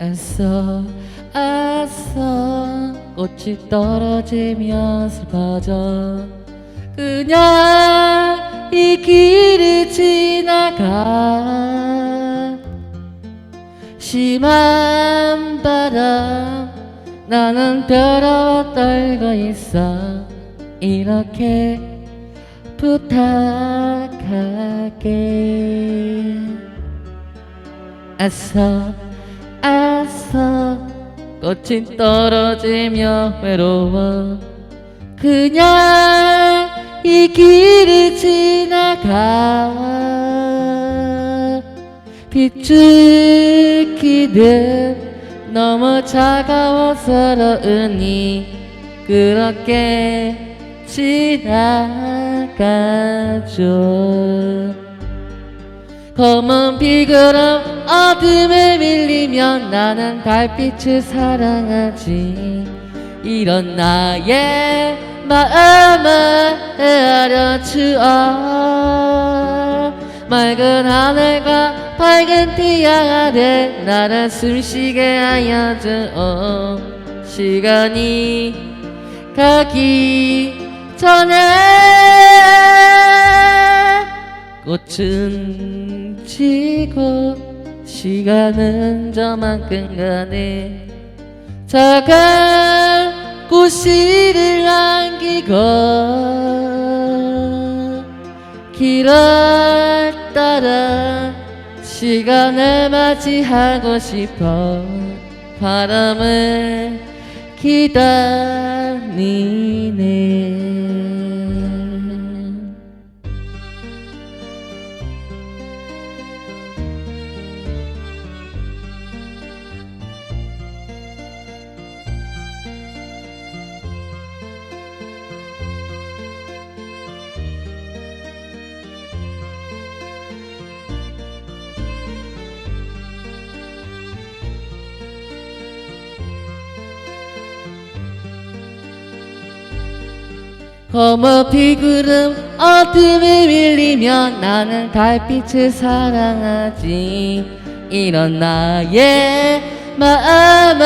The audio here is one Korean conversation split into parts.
애써 애써. 꽃이 떨어지며 슬퍼져 그냥 이 길을 지나가. 심한 바람 나는 더러워 떨고 있어. 이렇게 부탁할게. 애써 애써 꽃이 떨어지며 외로워 그냥 이 길을 지나가 비추기는 너무 차가워 서러우니 그렇게 지나가죠 검은 비그럼 어둠에 밀리면 나는 달빛을 사랑하지. 이런 나의 마음을 알려주어. 맑은 하늘과 밝은 태양 아래 나를 숨쉬게 하여 주어 시간이 가기 전에 꽃은 지고 시간은 저만큼 가네. 작은 꽃씨를 안기고 길을 따라 시간을 맞이하고 싶어. 바람을 기다리네 검은 비구름 어둠에 밀리면 나는 달빛을 사랑하지. 이런 나의 마음을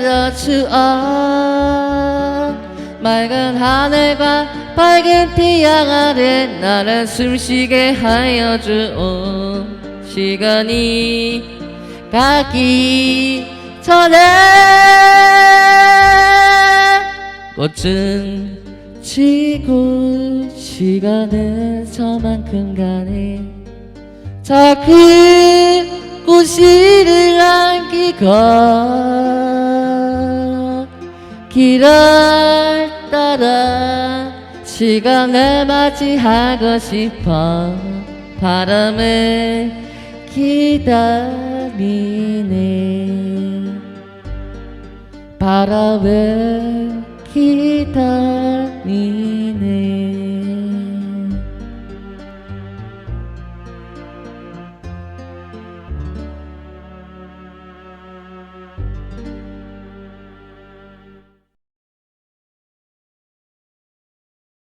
알아주어. 맑은 하늘과 밝은 태양 아래 나를 숨쉬게 하여 주오 시간이 가기 전에 꽃은 지고 시간은 저만큼 가네. 작은 꽃씨를 안기고 길을 따라 시간을 맞이하고 싶어. 바람을 기다리네. 바람을 기다리네 你。